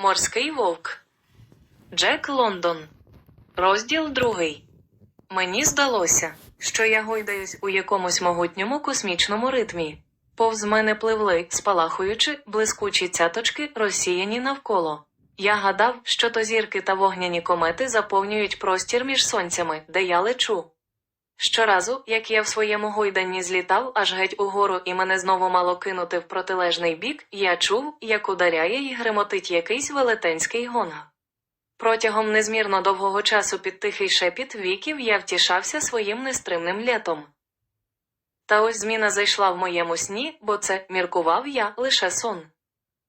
Морський вовк. Джек Лондон. Розділ другий. Мені здалося, що я гойдаюсь у якомусь могутньому космічному ритмі. Повз мене пливли, спалахуючи, блискучі цяточки, розсіяні навколо. Я гадав, що то зірки та вогняні комети заповнюють простір між сонцями, де я лечу. Щоразу, як я в своєму гойданні злітав аж геть угору і мене знову мало кинути в протилежний бік, я чув, як ударяє і гремотить якийсь велетенський гонг. Протягом незмірно довгого часу під тихий шепіт віків я втішався своїм нестримним лєтом. Та ось зміна зайшла в моєму сні, бо це, міркував я, лише сон.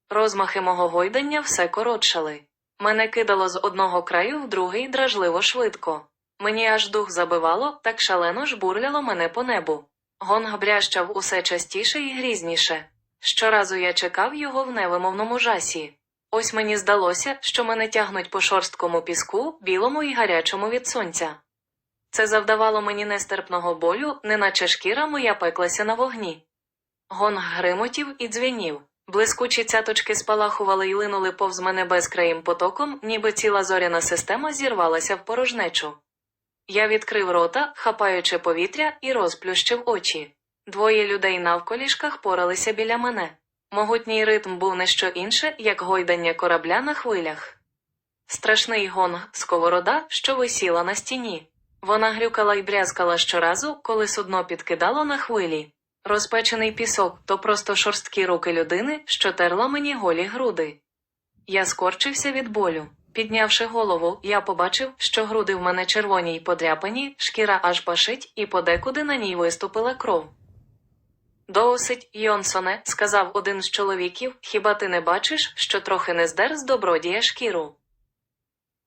Розмахи мого гойдання все коротшали. Мене кидало з одного краю в другий дражливо швидко. Мені аж дух забивало, так шалено жбурляло мене по небу. Гонг брящав усе частіше і грізніше. Щоразу я чекав його в невимовному жасі. Ось мені здалося, що мене тягнуть по шорсткому піску, білому і гарячому від сонця. Це завдавало мені нестерпного болю, неначе шкіра моя пеклася на вогні. Гонг гримотів і дзвенів. Блискучі цяточки спалахували й линули повз мене безкраїм потоком, ніби ціла зоряна система зірвалася в порожнечу. Я відкрив рота, хапаючи повітря, і розплющив очі. Двоє людей навколішках поралися біля мене. Могутній ритм був не що інше, як гойдання корабля на хвилях. Страшний гонг сковорода, що висіла на стіні. Вона грюкала й брязкала щоразу, коли судно підкидало на хвилі. Розпечений пісок то просто шорсткі руки людини, що терла мені голі груди. Я скорчився від болю. Піднявши голову, я побачив, що груди в мене червоні й подряпані, шкіра аж пашить, і подекуди на ній виступила кров. Досить, Йонсоне, сказав один з чоловіків, хіба ти не бачиш, що трохи не здер з добродія шкіру?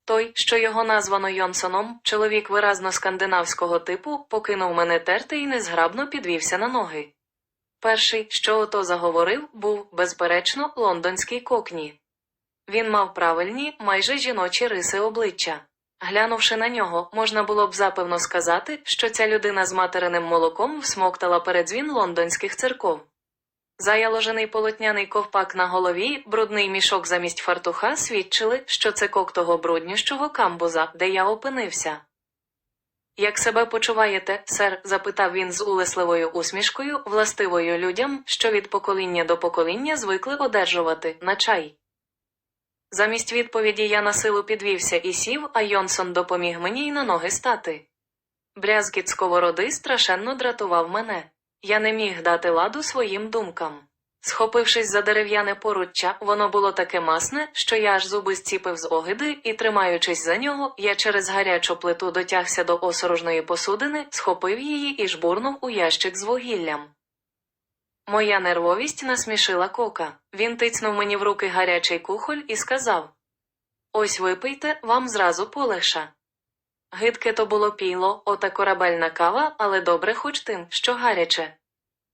Той, що його названо Йонсоном, чоловік виразно скандинавського типу, покинув мене терти і незграбно підвівся на ноги. Перший, що ото заговорив, був, безперечно, лондонський кокні. Він мав правильні, майже жіночі риси обличчя. Глянувши на нього, можна було б запевно сказати, що ця людина з материним молоком всмоктала передзвін лондонських церков. Заяложений полотняний ковпак на голові, брудний мішок замість фартуха свідчили, що це кок того бруднющого камбуза, де я опинився. Як себе почуваєте, сер? запитав він з улесливою усмішкою, властивою людям, що від покоління до покоління звикли одержувати на чай. Замість відповіді я на силу підвівся і сів, а Йонсон допоміг мені й на ноги стати. Брязкіт сковороди страшенно дратував мене. Я не міг дати ладу своїм думкам. Схопившись за дерев'яне поруччя, воно було таке масне, що я аж зуби зціпив з огиди, і, тримаючись за нього, я через гарячу плиту дотягся до осорожної посудини, схопив її і жбурнув у ящик з вугіллям. Моя нервовість насмішила кока. Він тицнув мені в руки гарячий кухоль і сказав Ось випийте, вам зразу полегша. Гидке то було піло, ота корабельна кава, але добре хоч тим, що гаряче.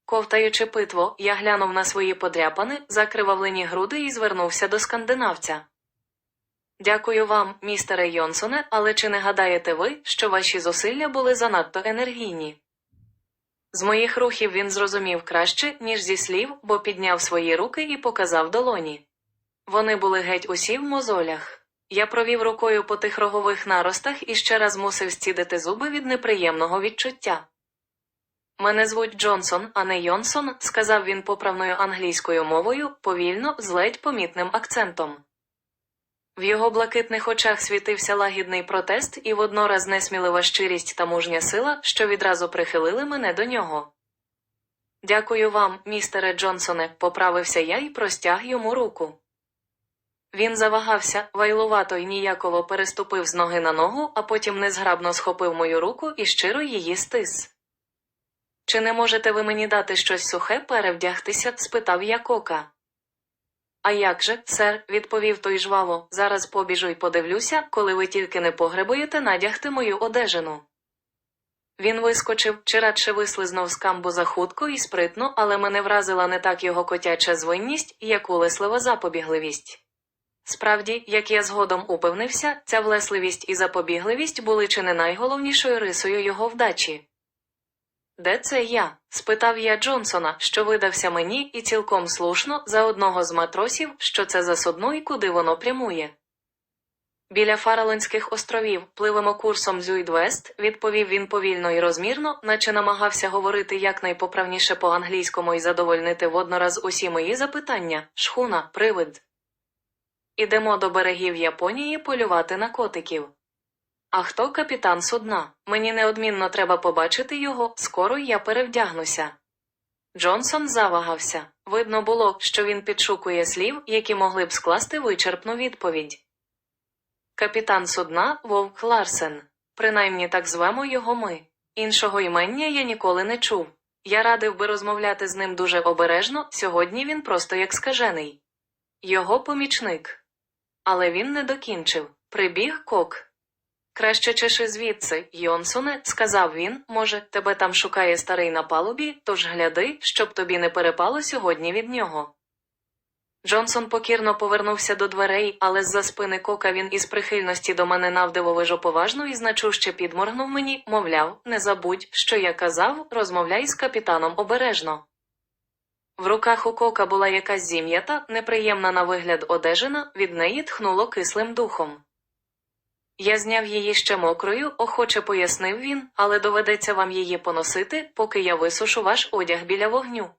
Ковтаючи питво, я глянув на свої подряпани, закривавлені груди і звернувся до скандинавця. Дякую вам, містере Йонсоне, але чи не гадаєте ви, що ваші зусилля були занадто енергійні? З моїх рухів він зрозумів краще, ніж зі слів, бо підняв свої руки і показав долоні. Вони були геть усі в мозолях. Я провів рукою по тих рогових наростах і ще раз мусив зцідити зуби від неприємного відчуття. Мене звуть Джонсон, а не Йонсон, сказав він поправною англійською мовою, повільно, з ледь помітним акцентом. В його блакитних очах світився лагідний протест і воднораз несмілива щирість та мужня сила, що відразу прихилили мене до нього. Дякую вам, містере Джонсоне, поправився я і простяг йому руку. Він завагався, вайлувато й ніяково переступив з ноги на ногу, а потім незграбно схопив мою руку і щиро її стис. Чи не можете ви мені дати щось сухе перевдягтися? спитав я кока. А як же, сер, відповів той жваво, зараз побіжу й подивлюся, коли ви тільки не погребуєте надягти мою одежину. Він вискочив, чи радше вислизнув з камбуза хутко і спритно, але мене вразила не так його котяча звинність, як улеслива запобігливість. Справді, як я згодом упевнився, ця влесливість і запобігливість були чи не найголовнішою рисою його вдачі. Де це я? спитав я Джонсона, що видався мені, і цілком слушно за одного з матросів, що це за судно і куди воно прямує. Біля Фаралинських островів пливемо курсом Зюйдвест, відповів він повільно і розмірно, наче намагався говорити якнайпоправніше по-англійському і задовольнити воднораз усі мої запитання шхуна, привид. Ідемо до берегів Японії полювати на котиків. А хто капітан судна? Мені неодмінно треба побачити його, скоро я перевдягнуся. Джонсон завагався. Видно було, що він підшукує слів, які могли б скласти вичерпну відповідь. Капітан судна Вовк Ларсен. Принаймні так звемо його ми. Іншого імення я ніколи не чув. Я радив би розмовляти з ним дуже обережно, сьогодні він просто як скажений. Його помічник. Але він не докінчив. Прибіг кок. Краще чеши звідси, Йонсоне, сказав він, може, тебе там шукає старий на палубі, тож гляди, щоб тобі не перепало сьогодні від нього. Джонсон покірно повернувся до дверей, але з-за спини кока він із прихильності до мене навдивовижу поважно і значуще підморгнув мені, мовляв, не забудь, що я казав, розмовляй з капітаном обережно. В руках у кока була якась зім'ята, неприємна на вигляд одежина, від неї тхнуло кислим духом. Я зняв її ще мокрою, охоче пояснив він, але доведеться вам її поносити, поки я висушу ваш одяг біля вогню.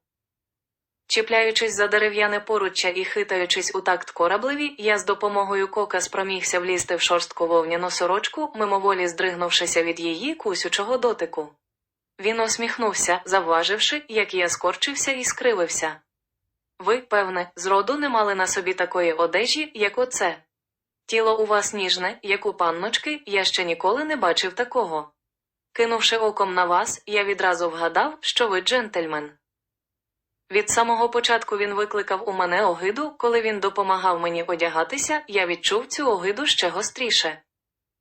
Чіпляючись за дерев'яне поруччя і хитаючись у такт кораблеві, я з допомогою кока спромігся влізти в шорстку вовняну сорочку, мимоволі здригнувшися від її кусючого дотику. Він усміхнувся, завваживши, як я скорчився і скривився. Ви, певне, зроду не мали на собі такої одежі, як оце. Тіло у вас ніжне, як у панночки, я ще ніколи не бачив такого. Кинувши оком на вас, я відразу вгадав, що ви джентльмен. Від самого початку він викликав у мене огиду, коли він допомагав мені одягатися, я відчув цю огиду ще гостріше.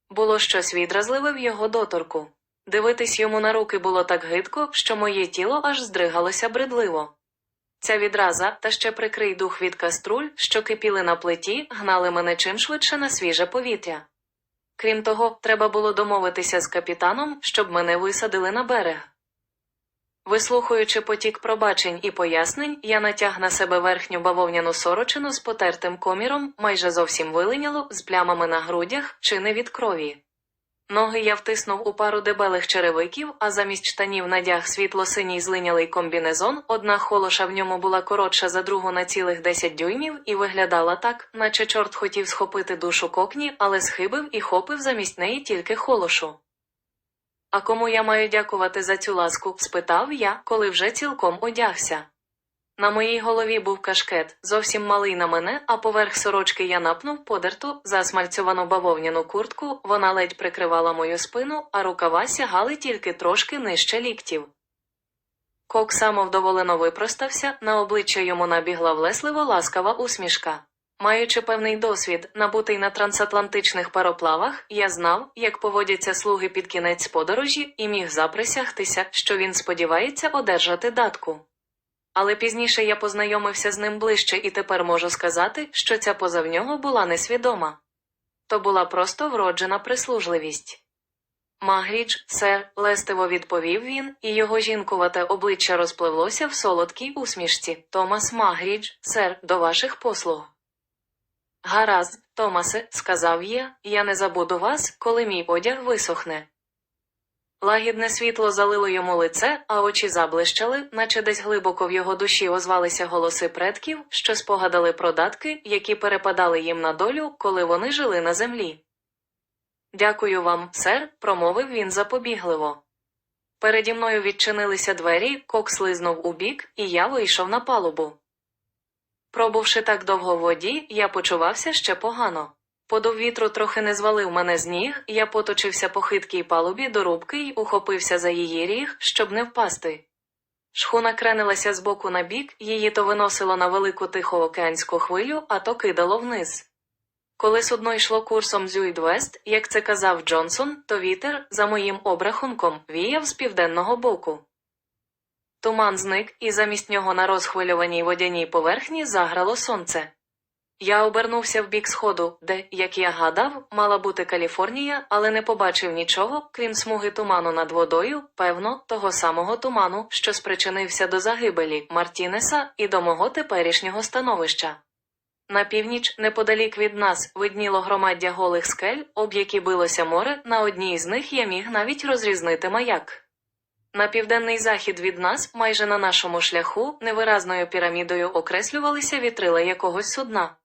Було щось відразливе в його доторку. Дивитись йому на руки було так гидко, що моє тіло аж здригалося бредливо. Ця відраза та ще прикрий дух від каструль, що кипіли на плиті, гнали мене чим швидше на свіже повітря. Крім того, треба було домовитися з капітаном, щоб мене висадили на берег. Вислухаючи потік пробачень і пояснень, я натяг на себе верхню бавовняну сорочину з потертим коміром, майже зовсім вилиняло, з плямами на грудях, чи не від крові. Ноги я втиснув у пару дебелих черевиків, а замість штанів надяг світло-синій злинялий комбінезон, одна холоша в ньому була коротша за другу на цілих 10 дюймів і виглядала так, наче чорт хотів схопити душу кокні, але схибив і хопив замість неї тільки холошу. А кому я маю дякувати за цю ласку? спитав я, коли вже цілком одягся. На моїй голові був кашкет, зовсім малий на мене, а поверх сорочки я напнув подерту, засмальцьовану бавовняну куртку, вона ледь прикривала мою спину, а рукава сягали тільки трошки нижче ліктів. Кок самовдоволено випростався, на обличчя йому набігла влесливо ласкава усмішка. Маючи певний досвід, набутий на трансатлантичних пароплавах, я знав, як поводяться слуги під кінець подорожі, і міг заприсягтися, що він сподівається одержати датку. Але пізніше я познайомився з ним ближче і тепер можу сказати, що ця поза в нього була несвідома. То була просто вроджена прислужливість. Магрідж, сер, лестиво відповів він, і його жінкувате обличчя розпливлося в солодкій усмішці. Томас Магрідж, сер, до ваших послуг. Гаразд, Томасе, сказав я, я не забуду вас, коли мій одяг висохне. Лагідне світло залило йому лице, а очі заблищали, наче десь глибоко в його душі озвалися голоси предків, що спогадали про датки, які перепадали їм на долю, коли вони жили на землі. Дякую вам, сер, промовив він запобігливо. Переді мною відчинилися двері, кок слизнув у бік, і я вийшов на палубу. Пробувши так довго в воді, я почувався ще погано. Подув вітру трохи не звалив мене з ніг, я поточився по хиткій палубі до рубки й ухопився за її ріг, щоб не впасти. Шхуна кренилася з боку на бік, її то виносило на велику тихоокеанську хвилю, а то кидало вниз. Коли судно йшло курсом Зюйдвест, як це казав Джонсон, то вітер, за моїм обрахунком, віяв з південного боку. Туман зник, і замість нього на розхвильованій водяній поверхні заграло сонце. Я обернувся в бік сходу, де, як я гадав, мала бути Каліфорнія, але не побачив нічого, крім смуги туману над водою, певно, того самого туману, що спричинився до загибелі Мартінеса і до мого теперішнього становища. На північ, неподалік від нас, видніло громаддя голих скель, об які билося море, на одній з них я міг навіть розрізнити маяк. На південний захід від нас, майже на нашому шляху, невиразною пірамідою окреслювалися вітрила якогось судна.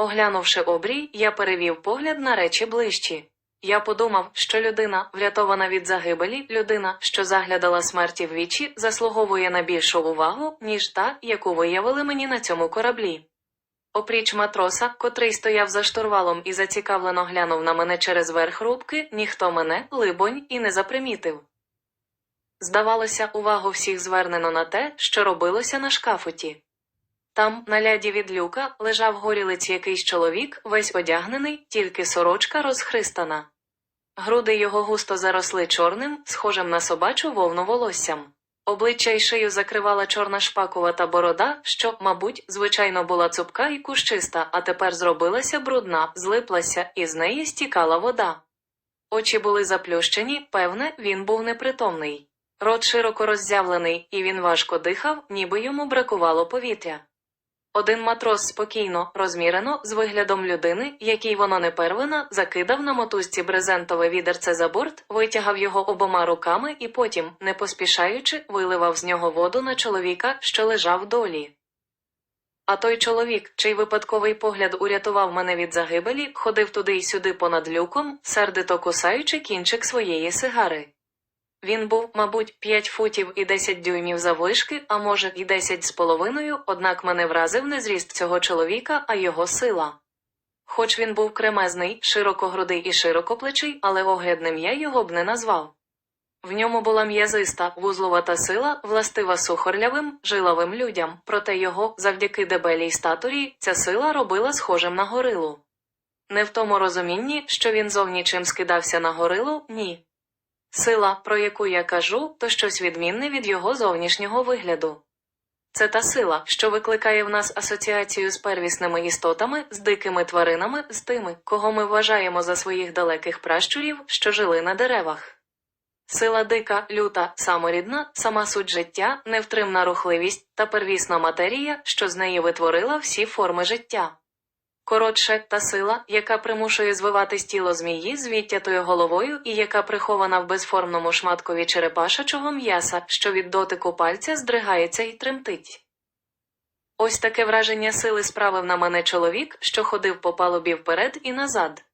Оглянувши обрій, я перевів погляд на речі ближчі. Я подумав, що людина, врятована від загибелі, людина, що заглядала смерті в вічі, заслуговує на більшу увагу, ніж та, яку виявили мені на цьому кораблі. Опріч матроса, котрий стояв за штурвалом і зацікавлено глянув на мене через верх рубки, ніхто мене, либонь, і не запримітив. Здавалося, увагу всіх звернено на те, що робилося на шкафуті. Там, на ляді від люка, лежав горілиць якийсь чоловік, весь одягнений, тільки сорочка розхристана. Груди його густо заросли чорним, схожим на собачу вовну волоссям. Обличчя й шию закривала чорна шпакувата борода, що, мабуть, звичайно була цупка і кущиста, а тепер зробилася брудна, злиплася, і з неї стікала вода. Очі були заплющені, певне, він був непритомний. Рот широко роззявлений, і він важко дихав, ніби йому бракувало повітря. Один матрос спокійно, розмірено, з виглядом людини, який воно не первина, закидав на мотузці брезентове відерце за борт, витягав його обома руками і потім, не поспішаючи, виливав з нього воду на чоловіка, що лежав долі. А той чоловік, чий випадковий погляд урятував мене від загибелі, ходив туди й сюди понад люком, сердито кусаючи кінчик своєї сигари. Він був, мабуть, 5 футів і 10 дюймів заввишки, а може, і 10 з половиною, однак мене вразив не зріст цього чоловіка, а його сила. Хоч він був кремезний, широкогрудий і широкоплечий, але оглядним я його б не назвав. В ньому була м'язиста, вузлувата сила, властива сухорлявим, жиловим людям, проте його, завдяки дебелій статурі, ця сила робила схожим на горилу. Не в тому розумінні, що він зовні чим скидався на горилу, ні. Сила, про яку я кажу, то щось відмінне від його зовнішнього вигляду. Це та сила, що викликає в нас асоціацію з первісними істотами, з дикими тваринами, з тими, кого ми вважаємо за своїх далеких пращурів, що жили на деревах. Сила дика, люта, саморідна, сама суть життя, невтримна рухливість та первісна матерія, що з неї витворила всі форми життя. Коротше, та сила, яка примушує звиватись тіло змії з відтятою головою і яка прихована в безформному шматкові черепашачого м'яса, що від дотику пальця здригається і тремтить. Ось таке враження сили справив на мене чоловік, що ходив по палубі вперед і назад.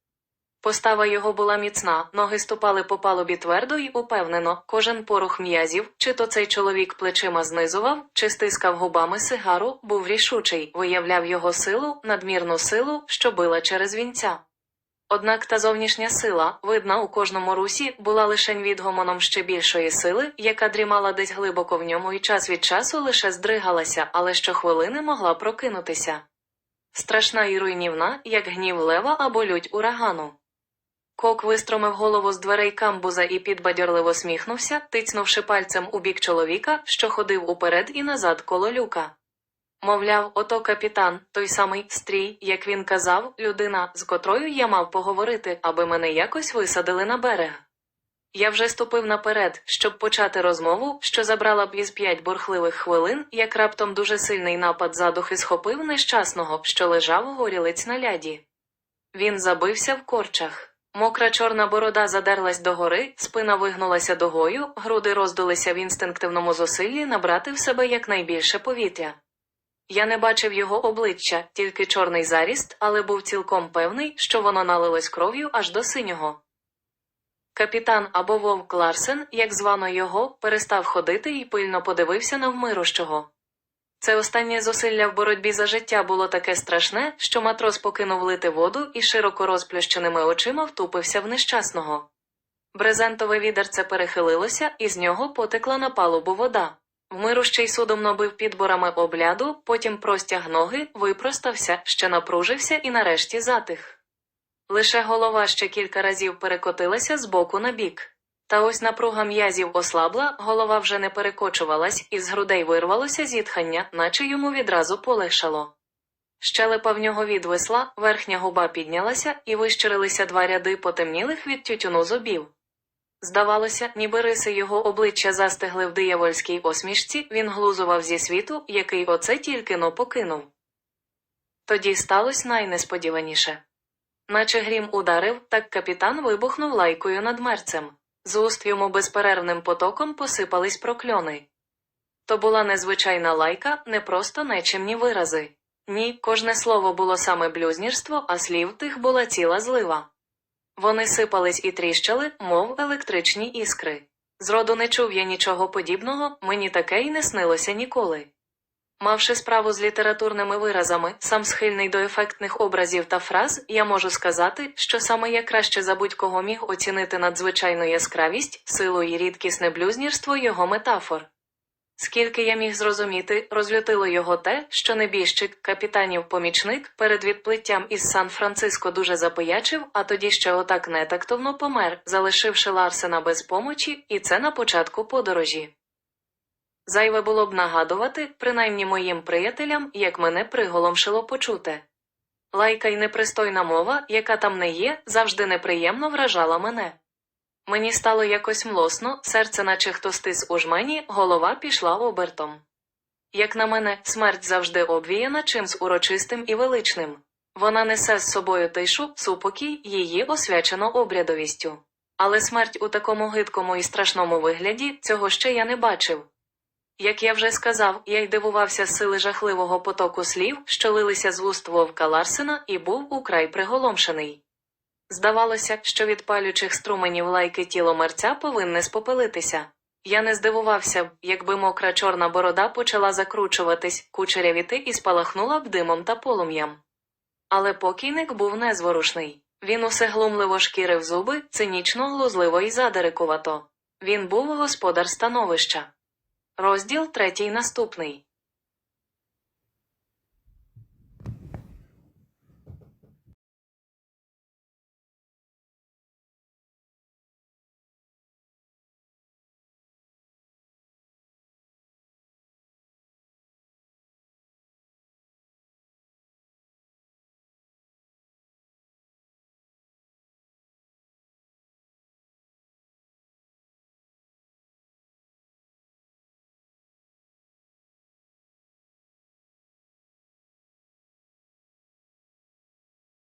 Постава його була міцна, ноги ступали по палубі твердо й упевнено, кожен порух м'язів, чи то цей чоловік плечима знизував, чи стискав губами сигару, був рішучий, виявляв його силу, надмірну силу, що била через вінця. Однак та зовнішня сила, видна у кожному русі, була лишень відгомоном ще більшої сили, яка дрімала десь глибоко в ньому і час від часу лише здригалася, але щохвилини могла прокинутися. Страшна і руйнівна, як гнів лева або лють урагану. Кок вистромив голову з дверей камбуза і підбадьорливо сміхнувся, тицнувши пальцем у бік чоловіка, що ходив уперед і назад коло люка. Мовляв, ото капітан, той самий стрій, як він казав, людина, з котрою я мав поговорити, аби мене якось висадили на берег. Я вже ступив наперед, щоб почати розмову, що забрала б із п'ять бурхливих хвилин, як раптом дуже сильний напад задухи схопив нещасного, що лежав горілиць на ляді. Він забився в корчах. Мокра чорна борода задерлась догори, спина вигнулася дугою, груди роздулися в інстинктивному зусиллі набрати в себе якнайбільше повітря. Я не бачив його обличчя, тільки чорний заріст, але був цілком певний, що воно налилось кров'ю аж до синього. Капітан або вовк Ларсен, як звано його, перестав ходити і пильно подивився на вмирущого. Це останнє зусилля в боротьбі за життя було таке страшне, що матрос покинув лити воду і широко розплющеними очима втупився в нещасного. Брезентове відерце перехилилося, і з нього потекла на палубу вода. Вмирущий судом набив підборами обляду, потім простяг ноги, випростався, ще напружився і нарешті затих. Лише голова ще кілька разів перекотилася з боку на бік. Та ось напруга м'язів ослабла, голова вже не перекочувалась, і з грудей вирвалося зітхання, наче йому відразу полегшало. Щелепа в нього відвисла, верхня губа піднялася і вищирилися два ряди потемнілих від тютюну зубів. Здавалося, ніби риси його обличчя застигли в диявольській осмішці, він глузував зі світу, який оце тільки но покинув. Тоді сталося найнесподіваніше. Наче грім ударив, так капітан вибухнув лайкою над мерцем. З уст йому безперервним потоком посипались прокльони. То була незвичайна лайка, не просто нечемні вирази. Ні, кожне слово було саме блюзнірство, а слів тих була ціла злива. Вони сипались і тріщали, мов електричні іскри. Зроду не чув я нічого подібного, мені таке й не снилося ніколи. Мавши справу з літературними виразами, сам схильний до ефектних образів та фраз, я можу сказати, що саме я краще за будь-кого міг оцінити надзвичайну яскравість, силу і рідкісне блюзнірство його метафор. Скільки я міг зрозуміти, розлютило його те, що небіжчик, капітанів помічник, перед відплиттям із Сан-Франциско дуже запиячив, а тоді ще отак нетактовно помер, залишивши Ларсена без помочі, і це на початку подорожі. Зайве було б нагадувати, принаймні моїм приятелям, як мене приголомшило почуте. Лайка й непристойна мова, яка там не є, завжди неприємно вражала мене. Мені стало якось млосно, серце наче хто стис у жмені, голова пішла обертом. Як на мене, смерть завжди обвіяна чимсь урочистим і величним. Вона несе з собою тишу, супокій, її освячено обрядовістю. Але смерть у такому гидкому і страшному вигляді цього ще я не бачив. Як я вже сказав, я й дивувався сили жахливого потоку слів, що лилися з вуст вовка Ларсена, і був украй приголомшений. Здавалося, що від палючих струменів лайки тіло мерця повинне спопелитися. Я не здивувався б, якби мокра чорна борода почала закручуватись, кучерявіти і спалахнула б димом та полум'ям. Але покійник був незворушний. Він усе глумливо шкірив зуби, цинічно, глузливо і задерикувато. Він був господар становища. Розділ третій наступний.